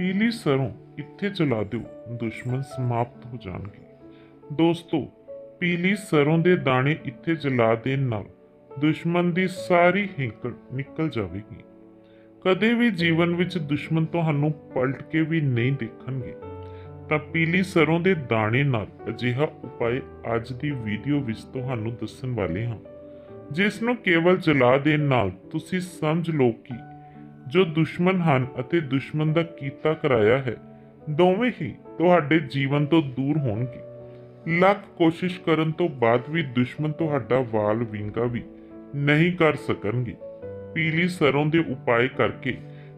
ਪੀਲੀ ਸਰੋਂ ਇੱਥੇ ਚਲਾ ਦਿਓ, ਦੁਸ਼ਮਣ ਸਮਾਪਤ ਹੋ ਜਾਣਗੇ। ਦੋਸਤੋ, ਪੀਲੀ ਸਰੋਂ ਦੇ ਦਾਣੇ ਇੱਥੇ ਜਲਾ ਦੇਣ ਨਾਲ ਦੁਸ਼ਮਣ ਦੀ ਸਾਰੀ ਹਿੰਕੜ ਨਿਕਲ ਜਾਵੇਗੀ। ਕਦੇ ਵੀ ਜੀਵਨ ਵਿੱਚ ਦੁਸ਼ਮਣ ਤੁਹਾਨੂੰ ਪਲਟ ਕੇ ਵੀ ਨਹੀਂ ਦੇਖਣਗੇ। ਤਾਂ ਪੀਲੀ ਸਰੋਂ ਦੇ ਦਾਣੇ ਨਾਲ ਅਜਿਹਾ ਉਪਾਅ ਅੱਜ ਦੀ ਵੀਡੀਓ ਵਿੱਚ ਤੁਹਾਨੂੰ ਦੱਸਣ ਵਾਲੇ ਹਾਂ। ਜਿਸ ਨੂੰ ਕੇਵਲ ਜਲਾ ਦੇਣ ਨਾਲ ਤੁਸੀਂ ਸਮਝ ਲਓ ਕਿ ਜੋ ਦੁਸ਼ਮਣ ਹਨ ਅਤੇ ਦੁਸ਼ਮਣ ਦਾ ਕੀਤਾ ਕਰਾਇਆ ਹੈ, ਦੋਵੇਂ ਹੀ ਤੁਹਾਡੇ ਜੀਵਨ ਤੋਂ ਦੂਰ ਹੋਣਗੇ। ਲੱਖ ਕੋਸ਼ਿਸ਼ ਕਰਨ ਤੋਂ ਬਾਅਦ ਵੀ ਦੁਸ਼ਮਣ ਤੁਹਾਡਾ ਵਾਲ ਵਿੰਗਾ ਵੀ ਨਹੀਂ ਕਰ ਸਕਣਗੇ। ਪੀਲੀ ਸਰੋਂ ਦੇ ਉਪਾਅ ਕਰਕੇ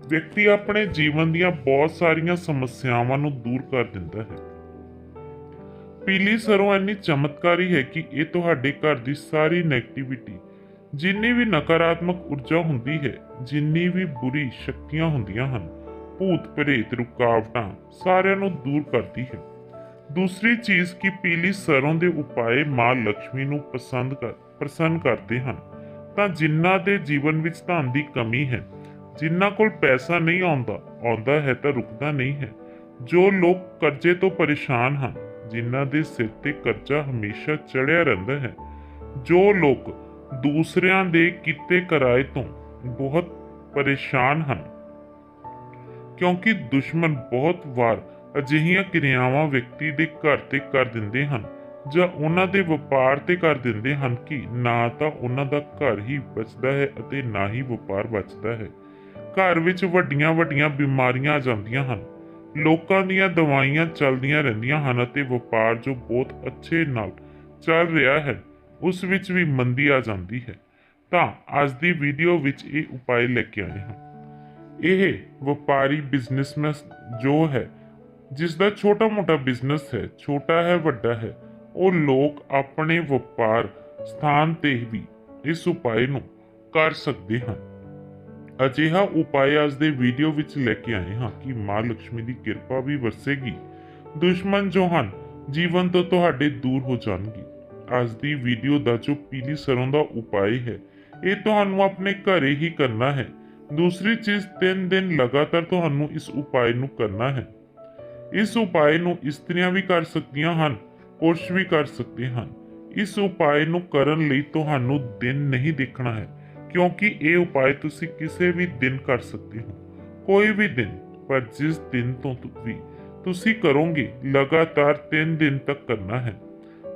ਵਿਅਕਤੀ ਆਪਣੇ ਜੀਵਨ ਦੀਆਂ ਬਹੁਤ ਸਾਰੀਆਂ ਸਮੱਸਿਆਵਾਂ ਨੂੰ ਦੂਰ ਕਰ ਦਿੰਦਾ ਹੈ। ਪੀਲੀ ਸਰੋਂ ਇੰਨੀ ਚਮਤਕਾਰੀ ਹੈ ਕਿ ਇਹ ਤੁਹਾਡੇ ਘਰ ਦੀ ਸਾਰੀ ਨੈਗੇਟਿਵਿਟੀ ਜਿੰਨੀ ਵੀ ਨਕਾਰਾਤਮਕ ਊਰਜਾ ਹੁੰਦੀ ਹੈ, ਜਿੰਨੀ ਵੀ ਬੁਰੀ ਸ਼ਕਤੀਆਂ ਹੁੰਦੀਆਂ ਹਨ, ਭੂਤ ਪ੍ਰੇਤ, ਰੁਕਾਵਟਾਂ ਸਾਰਿਆਂ ਨੂੰ ਦੂਰ ਕਰਦੀ ਹੈ। ਦੂਸਰੀ ਚੀਜ਼ ਕਿ ਪੀਲੀ ਸਰੋਂ ਦੇ ਉਪਾਏ ਮਾਂ ਲక్ష్ਮੀ ਨੂੰ ਪਸੰਦ ਕਰ ਪ੍ਰਸੰਨ ਕਰਦੇ ਹਨ। ਤਾਂ ਜਿਨ੍ਹਾਂ ਦੇ ਜੀਵਨ ਵਿੱਚ ਧਨ ਦੀ ਕਮੀ ਹੈ ਜਿਨ੍ਹਾਂ ਕੋਲ ਪੈਸਾ ਨਹੀਂ ਆਉਂਦਾ ਆਉਂਦਾ ਹੈ ਤਾਂ ਰੁਕਦਾ ਨਹੀਂ ਹੈ। ਜੋ ਲੋਕ ਕਰਜ਼ੇ ਤੋਂ ਪਰੇਸ਼ਾਨ ਹਨ ਜਿਨ੍ਹਾਂ ਦੇ ਸਿਰ ਤੇ ਕਰਜ਼ਾ ਹਮੇਸ਼ਾ ਚੜਿਆ ਰਹਿੰਦਾ ਹੈ, ਜੋ ਲੋਕ ਦੂਸਰਿਆਂ ਦੇ ਕੀਤੇ ਕਿਰਾਏ ਤੋਂ ਬਹੁਤ ਪਰੇਸ਼ਾਨ ਹਨ। ਕਿਉਂਕਿ ਦੁਸ਼ਮਣ ਬਹੁਤ ਵਾਰ ਅਜਿਹੀਆਂ ਕਿਰਿਆਵਾਂ ਵਿਅਕਤੀ ਦੇ ਘਰ ਤੇ ਕਰ ਦਿੰਦੇ ਹਨ ਜਾਂ ਉਹਨਾਂ ਦੇ ਵਪਾਰ ਤੇ ਕਰ ਦਿੰਦੇ ਹਨ ਕਿ ਨਾ ਤਾਂ ਉਹਨਾਂ ਦਾ ਘਰ ਹੀ ਬਚਦਾ ਹੈ ਅਤੇ ਨਾ ਹੀ ਵਪਾਰ ਬਚਦਾ ਹੈ। ਘਰ ਵਿੱਚ ਵੱਡੀਆਂ ਵੱਡੀਆਂ ਬਿਮਾਰੀਆਂ ਆ ਜਾਂਦੀਆਂ ਹਨ। ਲੋਕਾਂ ਦੀਆਂ ਦਵਾਈਆਂ ਚੱਲਦੀਆਂ ਰਹਿੰਦੀਆਂ ਹਨ ਅਤੇ ਵਪਾਰ ਜੋ ਬਹੁਤ ਅੱਛੇ ਨਾਲ ਚੱਲ ਰਿਹਾ ਹੈ ਉਸ ਵਿੱਚ ਵੀ ਮੰਦੀ ਆ ਜਾਂਦੀ ਹੈ, ਤਾਂ ਅੱਜ ਦੀ ਵੀਡੀਓ ਵਿੱਚ ਇਹ ਉਪਾਅ ਲੈ ਕੇ ਆਏ ਹਾਂ। ਇਹ ਵਪਾਰੀ ਬਿਜ਼ਨਸਮੈਨ ਜੋ ਹੈ ਜਿਸ ਦਾ ਛੋਟਾ ਮੋਟਾ ਬਿਜ਼ਨਸ ਹੈ, ਛੋਟਾ ਹੈ, ਵੱਡਾ ਹੈ, ਉਹ ਲੋਕ ਆਪਣੇ ਵਪਾਰ ਸਥਾਨ ਤੇ ਵੀ ਇਸ ਉਪਾਅ ਨੂੰ ਕਰ ਸਕਦੇ ਹਨ। ਅਜਿਹਾ ਉਪਾਅ ਅੱਜ ਦੇ ਵੀਡੀਓ ਵਿੱਚ ਲੈ ਕੇ ਆਏ ਹਾਂ ਕਿ ਮਾਂ ਲక్ష్ਮੀ ਦੀ ਕਿਰਪਾ ਵੀ ਵਰਸੇਗੀ। ਦੁਸ਼ਮਣ ਜੋ ਹਨ, ਜੀਵਨ ਤੋਂ ਤੁਹਾਡੇ ਦੂਰ ਹੋ ਜਾਣਗੇ। ਅੱਜ ਦੀ ਵੀਡੀਓ ਦਾ ਜੋ ਪੀਲੀ ਸਰੋਂ ਦਾ ਉਪਾਅ ਹੈ ਇਹ ਤੁਹਾਨੂੰ ਆਪਣੇ ਘਰੇ ਹੀ ਕਰਨਾ ਹੈ ਦੂਸਰੀ ਚੀਜ਼ 3 ਦਿਨ ਲਗਾਤਾਰ ਤੁਹਾਨੂੰ ਇਸ ਉਪਾਅ ਨੂੰ ਕਰਨਾ ਹੈ ਇਸ ਉਪਾਅ ਨੂੰ ਇਸਤਰੀਆਂ ਵੀ ਕਰ ਸਕਦੀਆਂ ਹਨ ਪੁਰਸ਼ ਵੀ ਕਰ ਸਕਦੇ ਹਨ ਇਸ ਉਪਾਅ ਨੂੰ ਕਰਨ ਲਈ ਤੁਹਾਨੂੰ ਦਿਨ ਨਹੀਂ ਦੇਖਣਾ ਹੈ ਕਿਉਂਕਿ ਇਹ ਉਪਾਅ ਤੁਸੀਂ ਕਿਸੇ ਵੀ ਦਿਨ ਕਰ ਸਕਦੇ ਹੋ ਕੋਈ ਵੀ ਦਿਨ ਪਰ ਜਿਸ ਦਿਨ ਤੋਂ ਵੀ ਤੁਸੀਂ ਕਰੋਗੇ ਲਗਾਤਾਰ 3 ਦਿਨ ਤੱਕ ਕਰਨਾ ਹੈ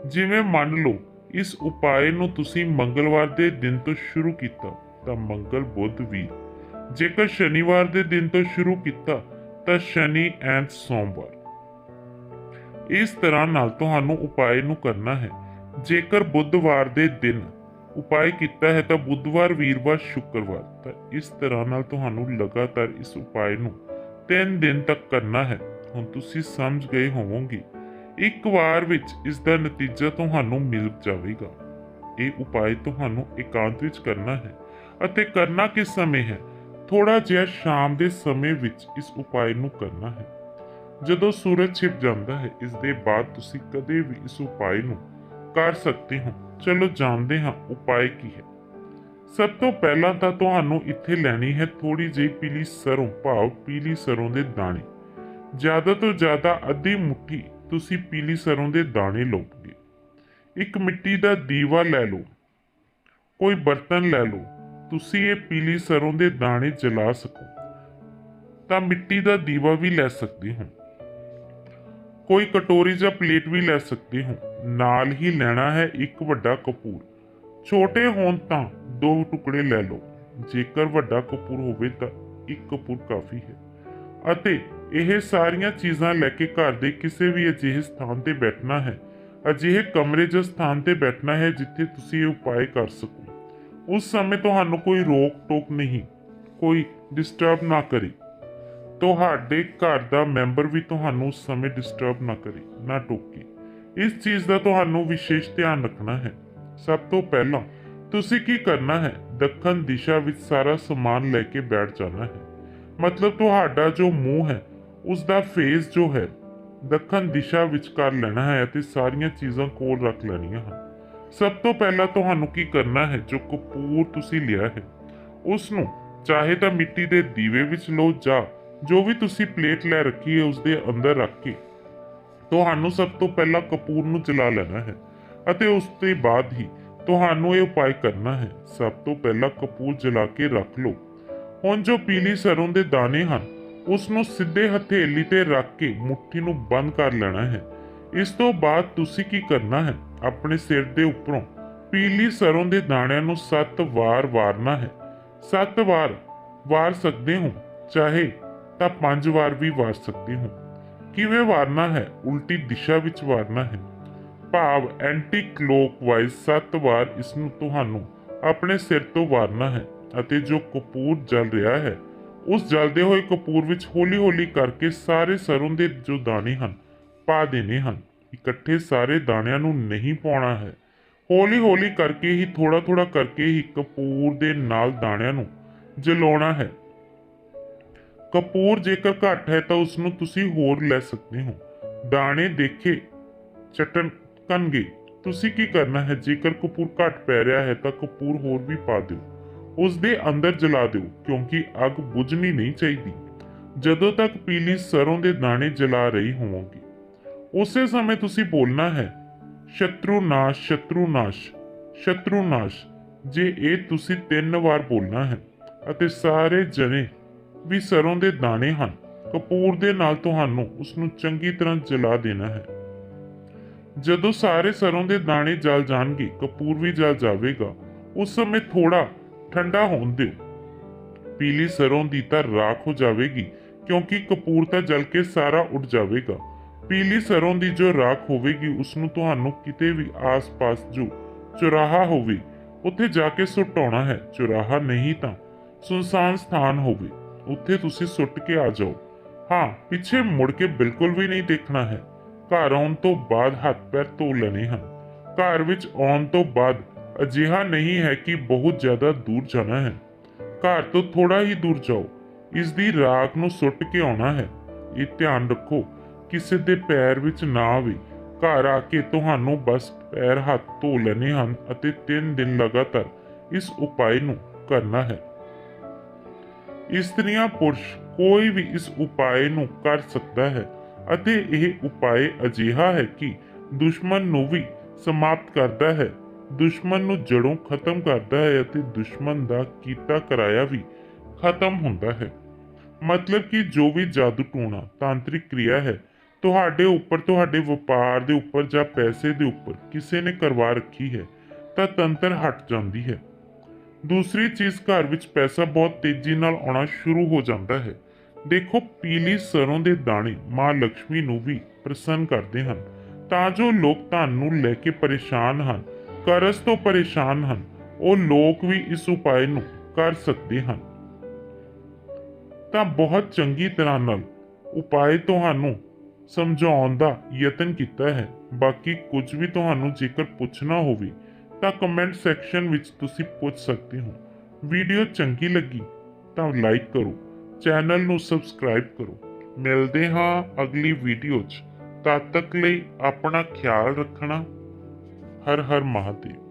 ਜਿਵੇਂ ਮੰਨ ਲਓ, ਇਸ ਉਪਾਏ ਨੂੰ ਤੁਸੀਂ ਮੰਗਲਵਾਰ ਦੇ ਦਿਨ ਤੋਂ ਸ਼ੁਰੂ ਕੀਤਾ, ਤਾਂ ਮੰਗਲ ਬੁੱਧ ਵੀਰ ਜੇਕਰ ਸ਼ਨੀਵਾਰ ਦੇ ਦਿਨ ਤੋਂ ਸ਼ੁਰੂ ਕੀਤਾ, ਤਾਂ ਸ਼ਨੀ ਐਂਡ ਸੋਮਵਾਰ। ਇਸ ਤਰ੍ਹਾਂ ਨਾਲ ਤੁਹਾਨੂੰ ਉਪਾਅ ਨੂੰ ਕਰਨਾ ਹੈ। ਜੇਕਰ ਬੁੱਧਵਾਰ ਦੇ ਦਿਨ ਉਪਾਏ ਕੀਤਾ ਹੈ, ਤਾਂ ਬੁੱਧਵਾਰ, ਵੀਰਵਾਰ, ਸ਼ੁੱਕਰਵਾਰ। ਤਾਂ ਇਸ ਤਰ੍ਹਾਂ ਨਾਲ ਤੁਹਾਨੂੰ ਲਗਾਤਾਰ ਇਸ ਉਪਾਏ ਨੂੰ 3 ਦਿਨ ਤੱਕ ਕਰਨਾ ਹੈ। ਹੁਣ ਤੁਸੀਂ ਸਮਝ ਗਏ ਹੋਵੋਗੇ ਇੱਕ ਵਾਰ ਵਿੱਚ ਇਸ ਦਾ ਨਤੀਜਾ ਤੁਹਾਨੂੰ ਮਿਲ ਜਾਵੇਗਾ। ਇਹ ਉਪਾਅ ਤੁਹਾਨੂੰ ਇਕਾਂਤ ਵਿੱਚ ਕਰਨਾ ਹੈ ਅਤੇ ਕਰਨਾ ਕਿਸ ਸਮੇਂ ਹੈ? ਥੋੜਾ ਜਿਹਾ ਸ਼ਾਮ ਦੇ ਸਮੇਂ ਵਿੱਚ ਇਸ ਉਪਾਅ ਨੂੰ ਕਰਨਾ ਹੈ। ਜਦੋਂ ਸੂਰਜ ਛਿਪ ਜਾਂਦਾ ਹੈ ਇਸ ਦੇ ਬਾਅਦ ਤੁਸੀਂ ਕਦੇ ਵੀ ਇਸ ਉਪਾਅ ਨੂੰ ਕਰ ਸਕਦੇ ਹੋ। ਚਲੋ, ਜਾਣਦੇ ਹਾਂ ਉਪਾਅ ਕੀ ਹੈ। ਸਭ ਤੋਂ ਪਹਿਲਾਂ ਤਾਂ ਤੁਹਾਨੂੰ ਇੱਥੇ ਲੈਣੀ ਹੈ ਥੋੜੀ ਜਿਹੀ ਪੀਲੀ ਸਰੋਂ, ਭਾਵ ਪੀਲੀ ਸਰੋਂ ਦੇ ਦਾਣੇ। ਜ਼ਿਆਦਾ ਤੋਂ ਜ਼ਿਆਦਾ ਅੱਧੀ ਮੁੱਠੀ ਤੁਸੀਂ ਪੀਲੀ ਸਰੋਂ ਦੇ ਦਾਣੇ ਲਓਗੇ ਇੱਕ ਮਿੱਟੀ ਦਾ ਦੀਵਾ ਲੈ ਲਓ। ਕੋਈ ਬਰਤਨ ਲੈ ਲਓ। ਤੁਸੀਂ ਇਹ ਪੀਲੀ ਸਰੋਂ ਦੇ ਦਾਣੇ ਜਲਾ ਸਕੋ। ਤਾਂ ਮਿੱਟੀ ਦਾ ਦੀਵਾ ਵੀ ਲੈ ਸਕਦੇ ਹੋ। ਕੋਈ ਕਟੋਰੀ ਜਾਂ ਪਲੇਟ ਵੀ ਲੈ ਸਕਦੇ ਹੋ। ਨਾਲ ਹੀ ਲੈਣਾ ਹੈ ਇੱਕ ਵੱਡਾ ਕਪੂਰ। ਛੋਟੇ ਹੋਣ ਤਾਂ ਦੋ ਟੁਕੜੇ ਲੈ ਲਓ। ਜੇਕਰ ਵੱਡਾ ਕਪੂਰ ਹੋਵੇ ਤਾਂ ਇੱਕ ਕਪੂਰ ਕਾਫੀ ਹੈ। ਅਤੇ ਇਹ ਸਾਰੀਆਂ ਚੀਜ਼ਾਂ ਲੈ ਕੇ ਘਰ ਦੇ ਕਿਸੇ ਵੀ ਅਜਿਹੇ ਸਥਾਨ ਤੇ ਬੈਠਣਾ ਹੈ। ਅਜਿਹੇ ਕਮਰੇ ਜਾਂ ਸਥਾਨ ਤੇ ਬੈਠਣਾ ਹੈ ਜਿੱਥੇ ਤੁਸੀਂ ਇਹ ਉਪਾਅ ਕਰ ਸਕੋ। ਉਸ ਸਮੇਂ ਤੁਹਾਨੂੰ ਕੋਈ ਰੋਕ ਟੋਕ ਨਹੀਂ, ਕੋਈ ਡਿਸਟਰਬ ਨਾ ਕਰੇ। ਤੁਹਾਡੇ ਘਰ ਦਾ ਮੈਂਬਰ ਵੀ ਤੁਹਾਨੂੰ ਉਸ ਸਮੇਂ ਡਿਸਟਰਬ ਨਾ ਕਰੇ, ਨਾ ਟੋਕੇ। ਇਸ ਚੀਜ਼ ਦਾ ਤੁਹਾਨੂੰ ਵਿਸ਼ੇਸ਼ ਧਿਆਨ ਰੱਖਣਾ ਹੈ। ਸਭ ਤੋਂ ਪਹਿਲਾਂ ਤੁਸੀਂ ਕੀ ਕਰਨਾ ਹੈ? ਦੱਖਣ ਦਿਸ਼ਾ ਵਿੱਚ ਸਾਰਾ ਸਮਾਨ ਲੈ ਕੇ ਬੈਠ ਜਾਣਾ ਹੈ। ਮਤਲਬ ਤੁਹਾਡਾ ਜੋ ਮੂੰਹ ਹੈ ਉਸ ਦਾ ਫੇਸ ਜੋ ਹੈ, ਦੱਖਣ ਦਿਸ਼ਾ ਵਿੱਚ ਕਰ ਲੈਣਾ ਹੈ ਅਤੇ ਸਾਰੀਆਂ ਚੀਜ਼ਾਂ ਕੋਲ ਰੱਖ ਲੈਣੀਆਂ ਹਨ। ਸਭ ਤੋਂ ਪਹਿਲਾਂ ਤੁਹਾਨੂੰ ਕੀ ਕਰਨਾ ਹੈ, ਜੋ ਕਪੂਰ ਤੁਸੀਂ ਲਿਆ ਹੈ ਉਸ ਨੂੰ ਚਾਹੇ ਤਾਂ ਮਿੱਟੀ ਦੇ ਦੀਵੇ ਵਿੱਚ ਲਓ ਜਾਂ ਜੋ ਵੀ ਤੁਸੀਂ ਪਲੇਟ ਲੈ ਰੱਖੀ ਹੈ ਉਸ ਦੇ ਅੰਦਰ ਰੱਖ ਕੇ ਤੁਹਾਨੂੰ ਸਭ ਤੋਂ ਪਹਿਲਾਂ ਕਪੂਰ ਨੂੰ ਜਲਾ ਲੈਣਾ ਹੈ ਅਤੇ ਉਸ ਤੋਂ ਬਾਅਦ ਹੀ ਤੁਹਾਨੂੰ ਇਹ ਉਪਾਅ ਕਰਨਾ ਹੈ। ਸਭ ਤੋਂ ਪਹਿਲਾਂ ਕਪੂਰ ਜਲਾ ਕੇ ਰੱਖ ਲਓ। ਹੁਣ ਜੋ ਪੀਲੀ ਸਰੋਂ ਦੇ ਦਾਣੇ ਹਨ ਉਸ ਨੂੰ ਸਿੱਧੇ ਹਥੇਲੀ ਤੇ ਰੱਖ ਕੇ ਮੁੱਠੀ ਨੂੰ ਬੰਦ ਕਰ ਲੈਣਾ ਹੈ। ਇਸ ਤੋਂ ਬਾਅਦ ਤੁਸੀਂ ਕੀ ਕਰਨਾ ਹੈ? ਆਪਣੇ ਸਿਰ ਦੇ ਉੱਪਰੋਂ ਪੀਲੀ ਸਰੋਂ ਦੇ ਦਾਣਿਆਂ ਨੂੰ 7 ਵਾਰ ਵਾਰਨਾ ਹੈ। 7 ਵਾਰ ਵਾਰ ਸਕਦੇ ਹੋ, ਚਾਹੇ ਤਾਂ 5 ਵਾਰ ਵੀ ਵਾਰ ਸਕਦੇ ਹੋ। ਕਿਵੇਂ ਵਾਰਨਾ ਹੈ? ਉਲਟੀ ਦਿਸ਼ਾ ਵਿੱਚ ਵਾਰਨਾ ਹੈ। ਭਾਵ ਐਂਟੀ ਕਲੋਕਵਾਈਜ਼ 7 ਵਾਰ ਇਸ ਨੂੰ ਤੁਹਾਨੂੰ ਆਪਣੇ ਸਿਰ ਤੋਂ ਵਾਰਨਾ ਹੈ ਅਤੇ ਜੋ ਕਪੂਰ ਜਲ ਰਿਹਾ ਹੈ ਉਸ ਜਲਦੇ ਹੋਏ ਕਪੂਰ ਵਿੱਚ ਹੌਲੀ-ਹੌਲੀ ਕਰਕੇ ਸਾਰੇ ਸਰੋਂ ਦੇ ਜੋ ਦਾਣੇ ਹਨ, ਪਾ ਦੇਣੇ ਹਨ। ਇਕੱਠੇ ਸਾਰੇ ਦਾਣਿਆਂ ਨੂੰ ਨਹੀਂ ਪਾਉਣਾ ਹੈ। ਹੌਲੀ-ਹੌਲੀ ਕਰਕੇ ਹੀ ਥੋੜਾ-ਥੋੜਾ ਕਰਕੇ ਹੀ ਕਪੂਰ ਦੇ ਨਾਲ ਦਾਣਿਆਂ ਨੂੰ ਜਲਾਉਣਾ ਹੈ। ਕਪੂਰ ਜੇਕਰ ਘੱਟ ਹੈ ਤਾਂ ਉਸ ਨੂੰ ਤੁਸੀਂ ਹੋਰ ਲੈ ਸਕਦੇ ਹੋ। ਦਾਣੇ ਦੇਖੇ ਚਟਕਣਗੇ ਤੁਸੀਂ ਕੀ ਕਰਨਾ ਹੈ? ਜੇਕਰ ਕਪੂਰ ਘੱਟ ਪੈ ਰਿਹਾ ਹੈ ਤਾਂ ਕਪੂਰ ਹੋਰ ਵੀ ਪਾ ਦਿਓ। ਉਸ ਦੇ ਅੰਦਰ ਜਲਾ ਦਿਓ, ਕਿਉਂਕਿ ਅੱਗ ਬੁਝਣੀ ਨਹੀਂ ਚਾਹੀਦੀ। ਜਦੋਂ ਤੱਕ ਪੀਲੀ ਸਰੋਂ ਦੇ ਦਾਣੇ ਜਲਾ ਰਹੀ ਹੋਵੋਗੇ। ਉਸੇ ਸਮੇਂ ਤੁਸੀਂ ਬੋਲਣਾ ਹੈ, ਸ਼ਤਰੂ ਨਾਸ਼, ਸ਼ਤਰੂ ਜੇ ਇਹ ਤੁਸੀਂ ਤਿੰਨ ਵਾਰ ਬੋਲਣਾ ਹੈ, ਅਤੇ ਸਾਰੇ ਜਣੇ ਵੀ ਸਰੋਂ ਦੇ ਦਾਣੇ ਹਨ, ਕਪੂਰ ਦੇ ਨਾਲ ਤੁਹਾਨੂੰ ਉਸ ਨੂੰ ਚੰਗੀ ਤਰ੍ਹਾਂ ਜਲਾ ਦੇਣਾ ਹੈ। ਜਦੋਂ ਸਾਰੇ ਸਰੋਂ ਦੇ ਦਾਣੇ ਜਲ ਜਾਣਗੇ, ਕਪੂਰ ਵੀ ਜਲ ਜਾਵੇਗਾ। ਉਸ ਸਮੇਂ ਥੋੜਾ ਠੰਡਾ ਹੋਣ ਦਿਓ। ਪੀਲੀ ਸਰੋਂ ਦੀ ਤਾਂ ਰਾਖ ਹੋ ਜਾਵੇਗੀ, ਕਿਉਂਕਿ ਕਪੂਰ ਤਾਂ ਜਲ ਕੇ ਸਾਰਾ ਉੱਡ ਜਾਵੇਗਾ। ਪੀਲੀ ਸਰੋਂ ਦੀ ਜੋ ਰਾਖ ਹੋਵੇਗੀ ਉਸ ਨੂੰ ਤੁਹਾਨੂੰ ਕਿਤੇ ਵੀ ਆਸ-ਪਾਸ ਜੋ ਚੁਰਾਹਾ ਹੋਵੇ, ਉੱਥੇ ਜਾ ਕੇ ਸੁਟਾਉਣਾ ਹੈ। ਚੁਰਾਹਾ ਨਹੀਂ ਤਾਂ ਸੁਨਸਾਨ ਸਥਾਨ ਹੋਵੇ, ਉੱਥੇ ਤੁਸੀਂ ਸੁੱਟ ਕੇ ਆ ਜਾਓ। ਹਾਂ, ਪਿੱਛੇ ਮੁੜ ਕੇ ਬਿਲਕੁਲ ਵੀ ਨਹੀਂ ਦੇਖਣਾ ਹੈ। ਘਰ ਆਉਣ ਤੋਂ ਬਾਅਦ ਹੱਥ ਪੈਰ ਧੋ ਲੈਣੇ ਹਨ। ਘਰ ਵਿੱਚ ਆਉਣ ਤੋਂ ਬਾਅਦ ਅਜਿਹਾ ਨਹੀਂ ਹੈ ਕਿ ਬਹੁਤ ਜ਼ਿਆਦਾ ਦੂਰ ਜਾਣਾ ਹੈ। ਘਰ ਤੋਂ ਥੋੜਾ ਹੀ ਦੂਰ ਜਾਓ। ਇਸ ਦੀ ਰਾਖ ਨੂੰ ਸੁੱਟ ਕੇ ਆਉਣਾ ਹੈ। ਇਹ ਧਿਆਨ ਰੱਖੋ, ਕਿਸੇ ਦੇ ਪੈਰ ਵਿੱਚ ਨਾ ਆਵੇ। ਘਰ ਆ ਕੇ ਤੁਹਾਨੂੰ ਬਸ ਪੈਰ ਹੱਥ ਧੋ ਲੈਣੇ ਹਨ ਅਤੇ 3 ਦਿਨ ਲਗਾਤਾਰ ਇਸ ਉਪਾਏ ਨੂੰ ਕਰਨਾ ਹੈ। ਇਸਤਰੀਆਂ ਪੁਰਸ਼ ਕੋਈ ਵੀ ਇਸ ਉਪਾਏ ਨੂੰ ਕਰ ਸਕਦਾ ਹੈ ਅਤੇ ਇਹ ਉਪਾਅ ਅਜਿਹਾ ਹੈ ਕਿ ਦੁਸ਼ਮਣ ਨੂੰ ਵੀ ਸਮਾਪਤ ਕਰਦਾ ਹੈ। ਦੁਸ਼ਮਣ ਨੂੰ ਜੜੋਂ ਖਤਮ ਕਰਦਾ ਹੈ ਅਤੇ ਦੁਸ਼ਮਣ ਦਾ ਕੀਤਾ ਕਰਾਇਆ ਵੀ ਖਤਮ ਹੁੰਦਾ ਹੈ। ਮਤਲਬ ਕਿ ਜੋ ਵੀ ਜਾਦੂ ਟੂਣਾ, ਤਾਂਤਰਿਕ ਕਿਰਿਆ ਹੈ, ਤੁਹਾਡੇ ਉੱਪਰ, ਤੁਹਾਡੇ ਵਪਾਰ ਦੇ ਉੱਪਰ ਜਾਂ ਪੈਸੇ ਦੇ ਉੱਪਰ ਕਿਸੇ ਨੇ ਕਰਵਾ ਰੱਖੀ ਹੈ, ਤਾਂ ਤੰਤਰ ਹਟ ਜਾਂਦੀ ਹੈ। ਦੂਸਰੀ ਚੀਜ਼, ਘਰ ਵਿੱਚ ਪੈਸਾ ਬਹੁਤ ਤੇਜ਼ੀ ਨਾਲ ਆਉਣਾ ਸ਼ੁਰੂ ਹੋ ਜਾਂਦਾ ਹੈ। ਦੇਖੋ, ਪੀਲੀ ਸਰੋਂ ਦੇ ਦਾਣੇ ਮਾਂ ਲక్ష్ਮੀ ਨੂੰ ਵੀ ਪ੍ਰਸੰਨ ਕਰਦੇ ਹਨ, ਤਾਂ ਜੋ ਲੋਕ ਧਨ ਨੂੰ ਲੈ ਕੇ ਪਰੇਸ਼ਾਨ ਹਨ ਕਰਜ਼ ਤੋਂ ਪਰੇਸ਼ਾਨ ਹਨ। ਉਹ ਲੋਕ ਵੀ ਇਸ ਉਪਾਅ ਨੂੰ ਕਰ ਸਕਦੇ ਹਨ। ਤਾਂ ਬਹੁਤ ਚੰਗੀ ਤਰ੍ਹਾਂ ਨਾਲ ਉਪਾਅ ਤੁਹਾਨੂੰ ਸਮਝਾਉਣ ਦਾ ਯਤਨ ਕੀਤਾ ਹੈ। ਬਾਕੀ ਕੁਝ ਵੀ ਤੁਹਾਨੂੰ ਜੇਕਰ ਪੁੱਛਣਾ ਹੋਵੇ, ਤਾਂ ਕਮੈਂਟ ਸੈਕਸ਼ਨ ਵਿੱਚ ਤੁਸੀਂ ਪੁੱਛ ਸਕਦੇ ਹੋ। ਵੀਡੀਓ ਚੰਗੀ ਲੱਗੀ ਤਾਂ ਲਾਈਕ ਕਰੋ। ਚੈਨਲ ਨੂੰ ਸਬਸਕ੍ਰਾਈਬ ਕਰੋ। ਮਿਲਦੇ ਹਾਂ ਅਗਲੀ ਵੀਡੀਓ 'ਚ। ਤਦ ਤੱਕ ਲਈ ਆਪਣਾ ਖਿਆਲ ਰੱਖਣਾ। ਹਰ ਹਰ ਮਹਾਦੇਵ